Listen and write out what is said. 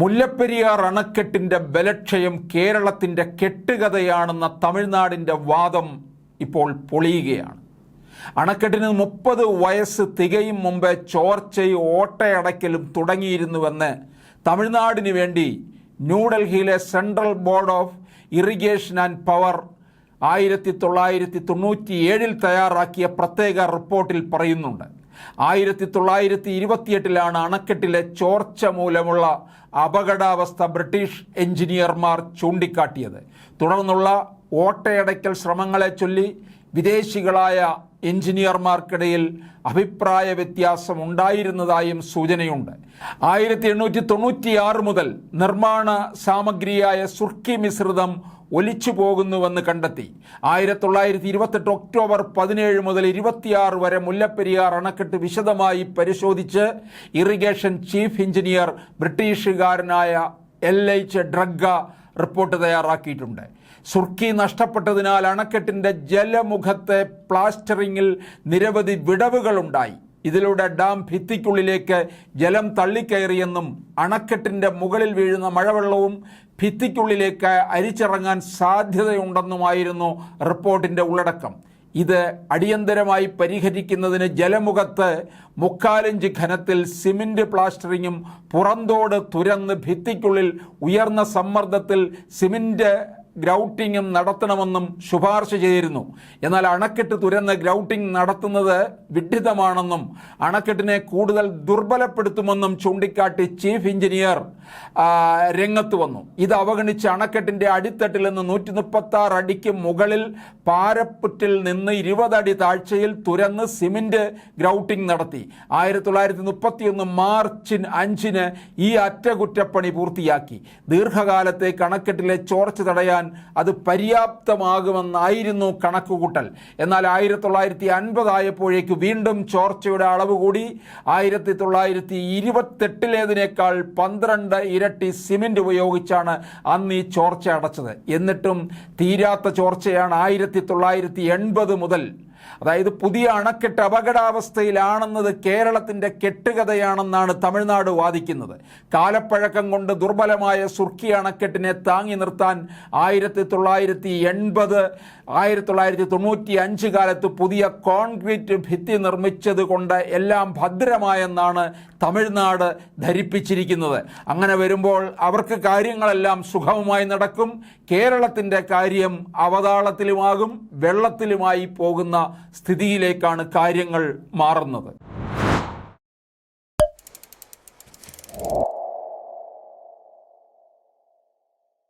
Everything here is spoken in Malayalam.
മുല്ലപ്പെരിയാർ അണക്കെട്ടിന്റെ ബലക്ഷയം കേരളത്തിന്റെ കെട്ടുകഥയാണെന്ന തമിഴ്നാടിന്റെ വാദം ഇപ്പോൾ പൊളിയുകയാണ്. അണക്കെട്ടിന് മുപ്പത് വയസ്സ് തികയും മുമ്പേ ചോർച്ചയും ഓട്ടയടയ്ക്കലും തുടങ്ങിയിരുന്നുവെന്ന് തമിഴ്നാടിന് വേണ്ടി ന്യൂഡൽഹിയിലെ Central Board of Irrigation and Power ആയിരത്തി തൊള്ളായിരത്തി തൊണ്ണൂറ്റിയേഴിൽ തയ്യാറാക്കിയ പ്രത്യേക റിപ്പോർട്ടിൽ പറയുന്നുണ്ട്. ആയിരത്തി തൊള്ളായിരത്തി ഇരുപത്തിയെട്ടിലാണ് അണക്കെട്ടിലെ ചോർച്ച മൂലമുള്ള അപകടാവസ്ഥ ബ്രിട്ടീഷ് എഞ്ചിനീയർമാർ ചൂണ്ടിക്കാട്ടിയത്. തുടർന്നുള്ള ഓട്ടയടയ്ക്കൽ ശ്രമങ്ങളെ ചൊല്ലി വിദേശികളായ എഞ്ചിനീയർമാർക്കിടയിൽ അഭിപ്രായ വ്യത്യാസം ഉണ്ടായിരുന്നതായും സൂചനയുണ്ട്. ആയിരത്തി എണ്ണൂറ്റി തൊണ്ണൂറ്റിയാറ് മുതൽ നിർമ്മാണ സാമഗ്രിയായ സുർക്കി മിശ്രിതം ഒലിച്ചു പോകുന്നുവെന്ന് കണ്ടെത്തി. ആയിരത്തി തൊള്ളായിരത്തി ഇരുപത്തെട്ട് ഒക്ടോബർ പതിനേഴ് മുതൽ ഇരുപത്തിയാറ് വരെ മുല്ലപ്പെരിയാർ അണക്കെട്ട് വിശദമായി പരിശോധിച്ച് ഇറിഗേഷൻ ചീഫ് എഞ്ചിനീയർ ബ്രിട്ടീഷുകാരനായ എൽ എച്ച് ഡ്രഗ റിപ്പോർട്ട് തയ്യാറാക്കിയിട്ടുണ്ട്. സുർക്കി നഷ്ടപ്പെട്ടതിനാൽ അണക്കെട്ടിന്റെ ജലമുഖത്തെ പ്ലാസ്റ്ററിങ്ങിൽ നിരവധി വിടവുകളുണ്ടായി. ഇതിലൂടെ ഡാം ഭിത്തിക്കുള്ളിലേക്ക് ജലം തള്ളിക്കയറിയെന്നും അണക്കെട്ടിന്റെ മുകളിൽ വീഴുന്ന മഴവെള്ളവും ഭിത്തിക്കുള്ളിലേക്ക് അരിച്ചിറങ്ങാൻ സാധ്യതയുണ്ടെന്നുമായിരുന്നു റിപ്പോർട്ടിന്റെ ഉള്ളടക്കം. ഇത് അടിയന്തരമായി പരിഹരിക്കുന്നതിന് ജലമുഖത്ത് മുക്കാലിഞ്ച് ഘനത്തിൽ സിമന്റ് പ്ലാസ്റ്ററിങ്ങും പുറന്തോട് തുരന്ന് ഭിത്തിക്കുള്ളിൽ ഉയർന്ന സമ്മർദ്ദത്തിൽ സിമന്റ് ഗ്രൗട്ടിങ്ങും നടത്തണമെന്നും ശുപാർശ ചെയ്തിരുന്നു. എന്നാൽ അണക്കെട്ട് തുരന്ന് ഗ്രൗട്ടിംഗ് നടത്തുന്നത് വിഡിതമാണെന്നും അണക്കെട്ടിനെ കൂടുതൽ ദുർബലപ്പെടുത്തുമെന്നും ചൂണ്ടിക്കാട്ടി ചീഫ് എഞ്ചിനീയർ രംഗത്ത് വന്നു. ഇത് അവഗണിച്ച് അണക്കെട്ടിന്റെ അടിത്തട്ടിൽ നിന്ന് നൂറ്റി മുപ്പത്തി ആറ് അടിക്ക് മുകളിൽ പാരപ്പുറ്റിൽ നിന്ന് ഇരുപതടി താഴ്ചയിൽ തുരന്ന് സിമന്റ് ഗ്രൗട്ടിംഗ് നടത്തി. ആയിരത്തി തൊള്ളായിരത്തി മുപ്പത്തിയൊന്ന് മാർച്ച് അഞ്ചിന് ഈ അറ്റകുറ്റപ്പണി പൂർത്തിയാക്കി. ദീർഘകാലത്തെ കണക്കെട്ടിലെ ചോർച്ച തടയാൻ അത് പര്യാപ്തമാകുമെന്നായിരുന്നു കണക്കുകൂട്ടൽ. എന്നാൽ ആയിരത്തി തൊള്ളായിരത്തി അൻപതായപ്പോഴേക്ക് വീണ്ടും ചോർച്ചയുടെ അളവ് കൂടി ആയിരത്തി തൊള്ളായിരത്തി ഇരുപത്തെട്ടിലേതിനേക്കാൾ പന്ത്രണ്ട് ഇരട്ടി സിമെന്റ് ഉപയോഗിച്ചാണ് അന്ന് ഈ ചോർച്ച അടച്ചത്. എന്നിട്ടും തീരാത്ത ചോർച്ചയാണ് ആയിരത്തി തൊള്ളായിരത്തി എൺപത് മുതൽ അതായത് പുതിയ അണക്കെട്ട് അപകടാവസ്ഥയിലാണെന്നത് കേരളത്തിന്റെ കെട്ടുകഥയാണെന്നാണ് തമിഴ്നാട് വാദിക്കുന്നത്. കാലപ്പഴക്കം കൊണ്ട് ദുർബലമായ സുർക്കി അണക്കെട്ടിനെ താങ്ങി നിർത്താൻ ആയിരത്തി തൊള്ളായിരത്തി എൺപത് ആയിരത്തി തൊള്ളായിരത്തി തൊണ്ണൂറ്റി അഞ്ച് കാലത്ത് പുതിയ കോൺക്രീറ്റ് ഭിത്തി നിർമ്മിച്ചത് കൊണ്ട് എല്ലാം ഭദ്രമായെന്നാണ് തമിഴ്നാട് ധരിപ്പിച്ചിരിക്കുന്നത്. അങ്ങനെ വരുമ്പോൾ അവർക്ക് കാര്യങ്ങളെല്ലാം സുഖമമായി നടക്കും. കേരളത്തിന്റെ കാര്യം അവതാളത്തിലുമാകും വെള്ളത്തിലുമായി പോകുന്ന സ്ഥിതിയിലേക്കാണ് കാര്യങ്ങൾ മാറുന്നത്.